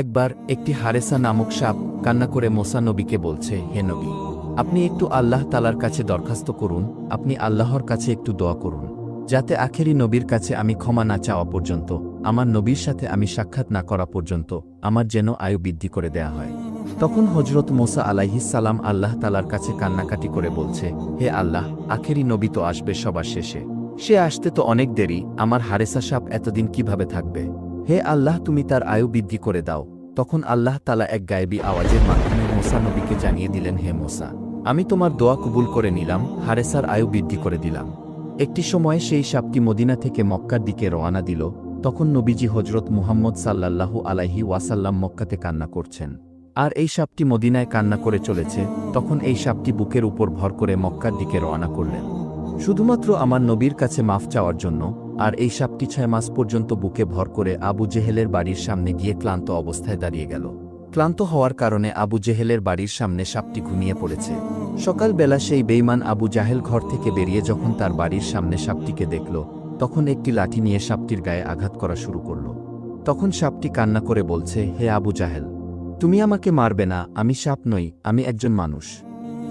একবার একটি হারেসা নামক সাপ কান্না করে মোসা নবীকে বলছে, হে নবী, আপনি একটু আল্লাহ তালার কাছে দরখাস্ত করুন, আপনি আল্লাহর কাছে একটু দোয়া করুন, যাতে আখেরি নবীর কাছে আমি ক্ষমা না চাওয়া পর্যন্ত, আমার নবীর সাথে আমি সাক্ষাৎ না করা পর্যন্ত আমার যেন আয়ু বৃদ্ধি করে দেয়া হয়। তখন হজরত মোসা আলাইহিসালাম আল্লাহ তালার কাছে কান্নাকাটি করে বলছে, হে আল্লাহ, আখেরি নবী তো আসবে সবার শেষে। সে আসতে তো অনেক দেরি, আমার হারেসা সাপ এতদিন কীভাবে থাকবে? হে আল্লাহ, তুমি তার আয়ু বৃদ্ধি করে দাও। তখন আল্লাহ তালা এক গায়েবী আওয়াজের মাধ্যমে মোসা নবীকে জানিয়ে দিলেন, হে মোসা, আমি তোমার দোয়া কবুল করে নিলাম, হারেসার আয়ু বৃদ্ধি করে দিলাম। একটি সময়ে সেই সাপটি মদিনা থেকে মক্কার দিকে রওয়ানা দিল। তখন নবীজি হজরত মুহাম্মদ সাল্লাল্লাহু আলাইহি ওয়াসাল্লাম মক্কাতে কান্না করছেন। আর এই সাপটি মদিনায় কান্না করে চলেছে। তখন এই সাপটি বুকের উপর ভর করে মক্কার দিকে রওনা করলেন। শুধুমাত্র আমার নবীর কাছে মাফ চাওয়ার জন্য আর এই সাপটি ছয় মাস পর্যন্ত বুকে ভর করে আবু জেহেলের বাড়ির সামনে গিয়ে ক্লান্ত অবস্থায় দাঁড়িয়ে গেল। ক্লান্ত হওয়ার কারণে আবু জেহেলের বাড়ির সামনে সাপটি ঘুমিয়ে পড়েছে। সকালবেলা সেই বেইমান আবু জাহেল ঘর থেকে বেরিয়ে যখন তার বাড়ির সামনে সাপটিকে দেখল, তখন একটি লাঠি নিয়ে সাপটির গায়ে আঘাত করা শুরু করল। তখন সাপটি কান্না করে বলছে, হে আবু জাহেল, তুমি আমাকে মারবে না, আমি সাপ নই, আমি একজন মানুষ।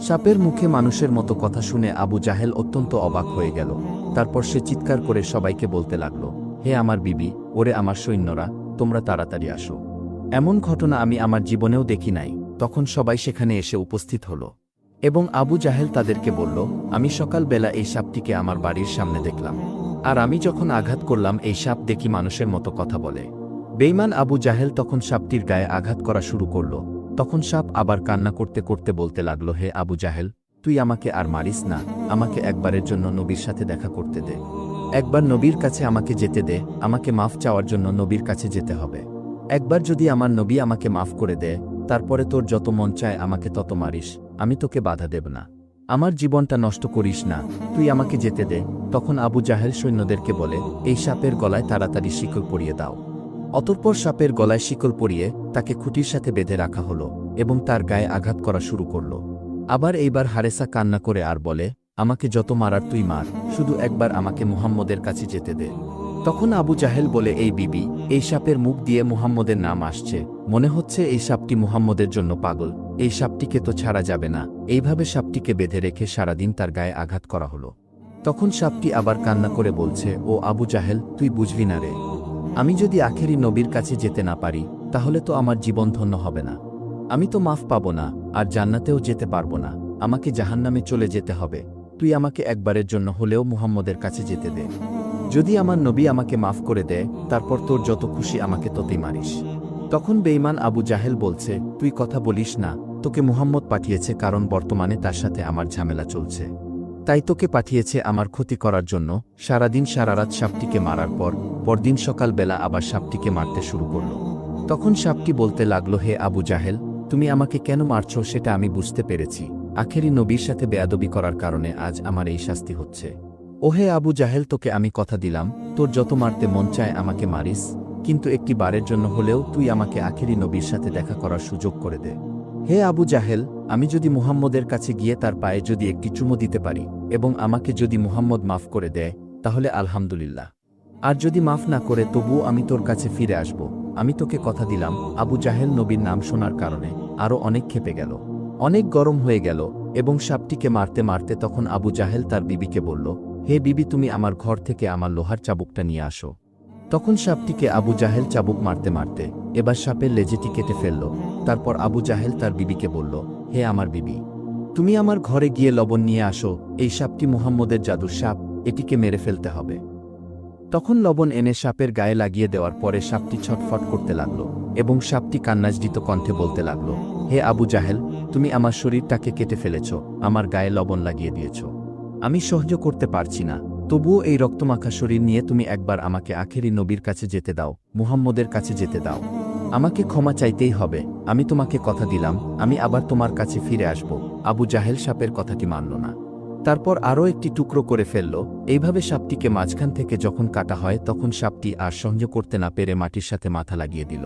সাপের মুখে মানুষের মতো কথা শুনে আবু জাহেল অত্যন্ত অবাক হয়ে গেল। তারপর সে চিৎকার করে সবাইকে বলতে লাগল, হে আমার বিবি, ওরে আমার সৈন্যরা, তোমরা তাড়াতাড়ি আসো। এমন ঘটনা আমি আমার জীবনেও দেখি নাই। তখন সবাই সেখানে এসে উপস্থিত হল এবং আবু জাহেল তাদেরকে বলল, আমি সকালবেলা এই সাপটিকে আমার বাড়ির সামনে দেখলাম। আর আমি যখন আঘাত করলাম, এই সাপ দেখি মানুষের মতো কথা বলে। বেইমান আবু জাহেল তখন সাপটির গায়ে আঘাত করা শুরু করল। তখন সাপ আবার কান্না করতে করতে বলতে লাগল, হে আবু জাহেল তুই আমাকে আর মারিস না, আমাকে একবারের জন্য নবীর সাথে দেখা করতে দে। একবার নবীর কাছে আমাকে যেতে দে, আমাকে মাফ চাওয়ার জন্য নবীর কাছে যেতে হবে। একবার যদি আমার নবী আমাকে মাফ করে দে, তারপরে তোর যত মন চায় আমাকে তত মারিস, আমি তোকে বাধা দেব না। আমার জীবনটা নষ্ট করিস না, তুই আমাকে যেতে দে, তখন আবু জাহেল সৈন্যদেরকে বলে, এই সাপের গলায় তাড়াতাড়ি শিকল পরিয়ে দাও। অতঃপর সাপের গলায় শিকল পরিয়ে তাকে খুঁটির সাথে বেঁধে রাখা হলো এবং তার গায়ে আঘাত করা শুরু করল। আবার এইবার হারেসা কান্না করে আর বলে, আমাকে যত মারার তুই মার, শুধু একবার আমাকে মুহাম্মদের কাছে যেতে দে। তখন আবু জাহেল বলে, এই বিবি, এই সাপের মুখ দিয়ে মুহাম্মদের নাম আসছে। মনে হচ্ছে এই সাপটি মুহাম্মদের জন্য পাগল। এই সাপটিকে তো ছাড়া যাবে না। এইভাবে সাপটিকে বেঁধে রেখে সারাদিন তার গায়ে আঘাত করা হলো। তখন সাপটি আবার কান্না করে বলছে, ও আবু জাহেল, তুই বুঝবি না রে। আমি যদি আখেরি নবীর কাছে যেতে না পারি, তাহলে তো আমার জীবন ধন্য হবে না। আমি তো মাফ পাব না, আর জান্নাতেও যেতে পারব না। আমাকে জাহান্নামে চলে যেতে হবে। তুই আমাকে একবারের জন্য হলেও মুহাম্মদের কাছে যেতে দে। যদি আমার নবী আমাকে মাফ করে দেয়, তারপর তোর যত খুশি আমাকে ততই মারিস। তখন বেইমান আবু জাহেল বলছে, তুই কথা বলিস না, তোকে মুহাম্মদ পাঠিয়েছে কারণ বর্তমানে তার সাথে আমার ঝামেলা চলছে। তাই তোকে পাঠিয়েছে আমার ক্ষতি করার জন্য, সারাদিন সারারাত সাপটিকে মারার পর, পরদিন সকালবেলা আবার সাপটিকে মারতে শুরু করল। তখন সাপটি বলতে লাগল, হে আবু জাহেল তুমি আমাকে কেন মারছ সেটা আমি বুঝতে পেরেছি। আখেরি নবীর সাথে বেয়াদবি করার কারণে আজ আমার এই শাস্তি হচ্ছে। ওহে আবু জাহেল, তোকে আমি কথা দিলাম, তোর যত মারতে মন চায় আমাকে মারিস, কিন্তু একটি বারের জন্য হলেও তুই আমাকে আখেরি নবীর সাথে দেখা করার সুযোগ করে দে। হে আবু জাহেল, আমি যদি মুহাম্মদের কাছে গিয়ে তার পায়ে যদি একটি চুমো দিতে পারি, এবং আমাকে যদি মুহাম্মদ মাফ করে দেয়, তাহলে আলহামদুলিল্লাহ। আর যদি মাফ না করে, তবুও আমি তোর কাছে ফিরে আসব। আমি তোকে কথা দিলাম, আবু জাহেল নবীর নাম শোনার কারণে। আরও অনেক খেপে গেল। অনেক গরম হয়ে গেল, এবং সাপটিকে মারতে মারতে তখন আবু জাহেল তার বিবিকে বলল, হে বিবি, তুমি আমার ঘর থেকে আমার লোহার চাবুকটা নিয়ে আসো। তখন সাপটিকে আবু জাহেল চাবুক মারতে মারতে এবার সাপের লেজেটি কেটে ফেলল। তারপর আবু জাহেল তার বিবিকে বলল, হে আমার বিবি, তুমি আমার ঘরে গিয়ে লবণ নিয়ে আসো। এই সাপটি মুহাম্মদের জাদুর সাপ, এটিকে মেরে ফেলতে হবে। তখন লবণ এনে সাপের গায়ে লাগিয়ে দেওয়ার পরে সাপটি ছটফট করতে লাগল এবং সাপটি কান্নাজডিত কণ্ঠে বলতে লাগল, হে আবু জাহেল, তুমি আমার শরীরটাকে কেটে ফেলেছ, আমার গায়ে লবণ লাগিয়ে দিয়েছ। আমি সহ্য করতে পারছি না, তবুও এই রক্তমাখা শরীর নিয়ে তুমি একবার আমাকে আখেরি নবীর কাছে যেতে দাও, মুহাম্মদের কাছে যেতে দাও। আমাকে ক্ষমা চাইতেই হবে, আমি তোমাকে কথা দিলাম, আমি আবার তোমার কাছে ফিরে আসব। আবু জাহেল সাপের কথাটি মানল না। তারপর আরও একটি টুকরো করে ফেলল। এইভাবে সাপটিকে মাঝখান থেকে যখন কাটা হয়, তখন সাপটি আর সহ্য করতে না পেরে মাটির সাথে মাথা লাগিয়ে দিল।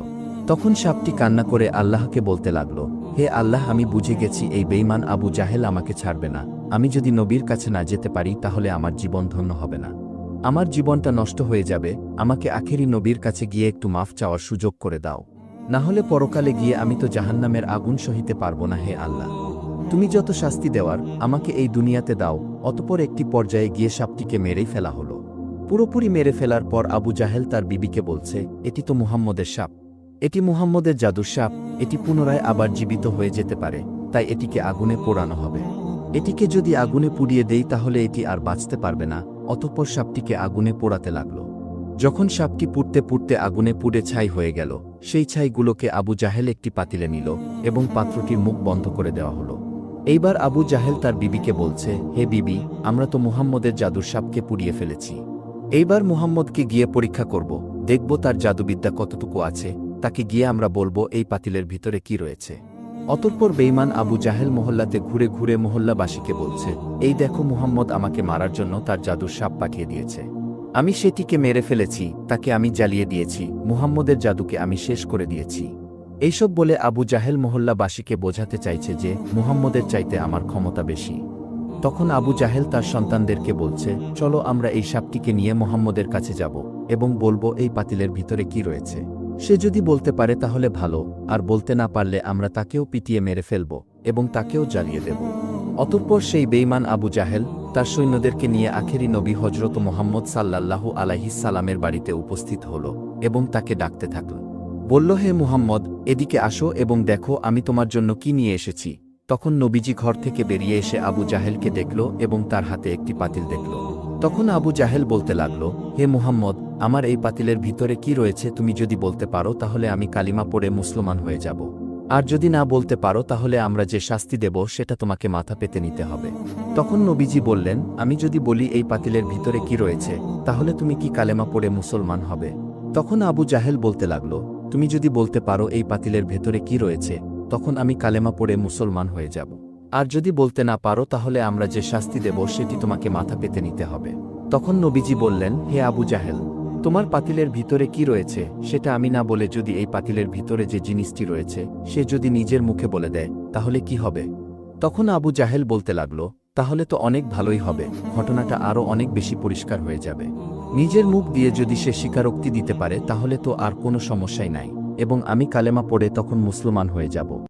তখন সাপটি কান্না করে আল্লাহকে বলতে লাগল, হে আল্লাহ, আমি বুঝে গেছি এই বেইমান আবু জাহেল আমাকে ছাড়বে না। আমি যদি নবীর কাছে না যেতে পারি, তাহলে আমার জীবন ধন্য হবে না। আমার জীবনটা নষ্ট হয়ে যাবে। আমাকে আখেরি নবীর কাছে গিয়ে একটু মাফ চাওয়ার সুযোগ করে দাও। না হলে পরকালে গিয়ে আমি তো জাহান্নামের আগুন সহিতে পারব না, হে আল্লাহ। তুমি যত শাস্তি দেওয়ার আমাকে এই দুনিয়াতে দাও, অতপর একটি পর্যায়ে গিয়ে সাপটিকে মেরেই ফেলা হলো। পুরোপুরি মেরে ফেলার পর আবু জাহেল তার বিবিকে বলছে, এটি তো মুহাম্মদের সাপ। এটি মুহাম্মদের জাদুর সাপ। এটি পুনরায় আবার জীবিত হয়ে যেতে পারে, তাই এটিকে আগুনে পোড়ানো হবে। এটিকে যদি আগুনে পুড়িয়ে দেই তাহলে এটি আর বাঁচতে পারবে না। অতঃপর সাপটিকে আগুনে পোড়াতে লাগল। যখন সাপটি পুড়তে পুড়তে আগুনে পুড়ে ছাই হয়ে গেল, সেই ছাইগুলোকে আবু জাহেল একটি পাতিলে নিল এবং পাত্রটির মুখ বন্ধ করে দেওয়া হলো। এইবার আবু জাহেল তার বিবিকে বলছে, হে বিবি, আমরা তো মুহাম্মদের জাদুর সাপকে পুড়িয়ে ফেলেছি। এইবার মুহাম্মদকে গিয়ে পরীক্ষা করব, দেখব তার জাদুবিদ্যা কতটুকু আছে, তাকে গিয়ে আমরা বলব এই পাতিলের ভিতরে কি রয়েছে। অতঃপর বেইমান আবু জাহেল মহল্লাতে ঘুরে ঘুরে মহল্লাবাসীকে বলছে, এই দেখো মুহাম্মদ আমাকে মারার জন্য তার জাদুর সাপ পাঠিয়ে দিয়েছে। আমি সেটিকে মেরে ফেলেছি, তাকে আমি জ্বালিয়ে দিয়েছি, মুহাম্মদের জাদুকে আমি শেষ করে দিয়েছি। এইসব বলে আবু জাহেল মহল্লাবাসীকে বোঝাতে চাইছে যে, মুহাম্মদের চাইতে আমার ক্ষমতা বেশি। তখন আবু জাহেল তার সন্তানদেরকে বলছে, চলো আমরা এই সাপটিকে নিয়ে মোহাম্মদের কাছে যাব এবং বলব, এই পাতিলের ভিতরে কি রয়েছে? সে যদি বলতে পারে তাহলে ভালো, আর বলতে না পারলে আমরা তাকেও পিটিয়ে মেরে ফেলব এবং তাকেও জ্বালিয়ে দেব। অতঃপর সেই বেইমান আবু জাহেল তার সৈন্যদেরকে নিয়ে আখেরি নবী হজরত মোহাম্মদ সাল্লাল্লাহু আলাইহিসালামের বাড়িতে উপস্থিত হল এবং তাকে ডাকতে থাকল। বলল, হে মুহাম্মদ, এদিকে আসো এবং দেখো আমি তোমার জন্য কি নিয়ে এসেছি। তখন নবীজি ঘর থেকে বেরিয়ে এসে আবু জাহেলকে দেখল এবং তার হাতে একটি পাতিল দেখল। তখন আবু জাহেল বলতে লাগল, হে মুহাম্মদ, আমার এই পাতিলের ভিতরে কি রয়েছে তুমি যদি বলতে পারো তাহলে আমি কালিমা পড়ে মুসলমান হয়ে যাব। আর যদি না বলতে পারো তাহলে আমরা যে শাস্তি দেব সেটা তোমাকে মাথা পেতে নিতে হবে। তখন নবীজি বললেন, আমি যদি বলি এই পাতিলের ভিতরে কি রয়েছে তাহলে তুমি কি কালেমা পড়ে মুসলমান হবে? তখন আবু জাহেল বলতে লাগল তুমি যদি বলতে পারো এই পাতিলের ভেতরে কি রয়েছে, তখন আমি কালেমা পড়ে মুসলমান হয়ে যাব। আর যদি বলতে না পারো তাহলে আমরা যে শাস্তি দেব সেটি তোমাকে মাথা পেতে নিতে হবে। তখন নবীজি বললেন, হে আবু জাহেল, তোমার পাতিলের ভিতরে কি রয়েছে সেটা আমি না বলে যদি এই পাতিলের ভিতরে যে জিনিসটি রয়েছে সে যদি নিজের মুখে বলে দেয়, তাহলে কি হবে? তখন আবু জাহেল বলতে লাগল, তাহলে তো অনেক ভালোই হবে, ঘটনাটা আরও অনেক বেশি পরিষ্কার হয়ে যাবে। নিজের মুখ দিয়ে যদি সে স্বীকারোক্তি দিতে পারে, তাহলে তো আর কোনো সমস্যাই নাই, এবং আমি কালেমা পড়ে তখন মুসলমান হয়ে যাব।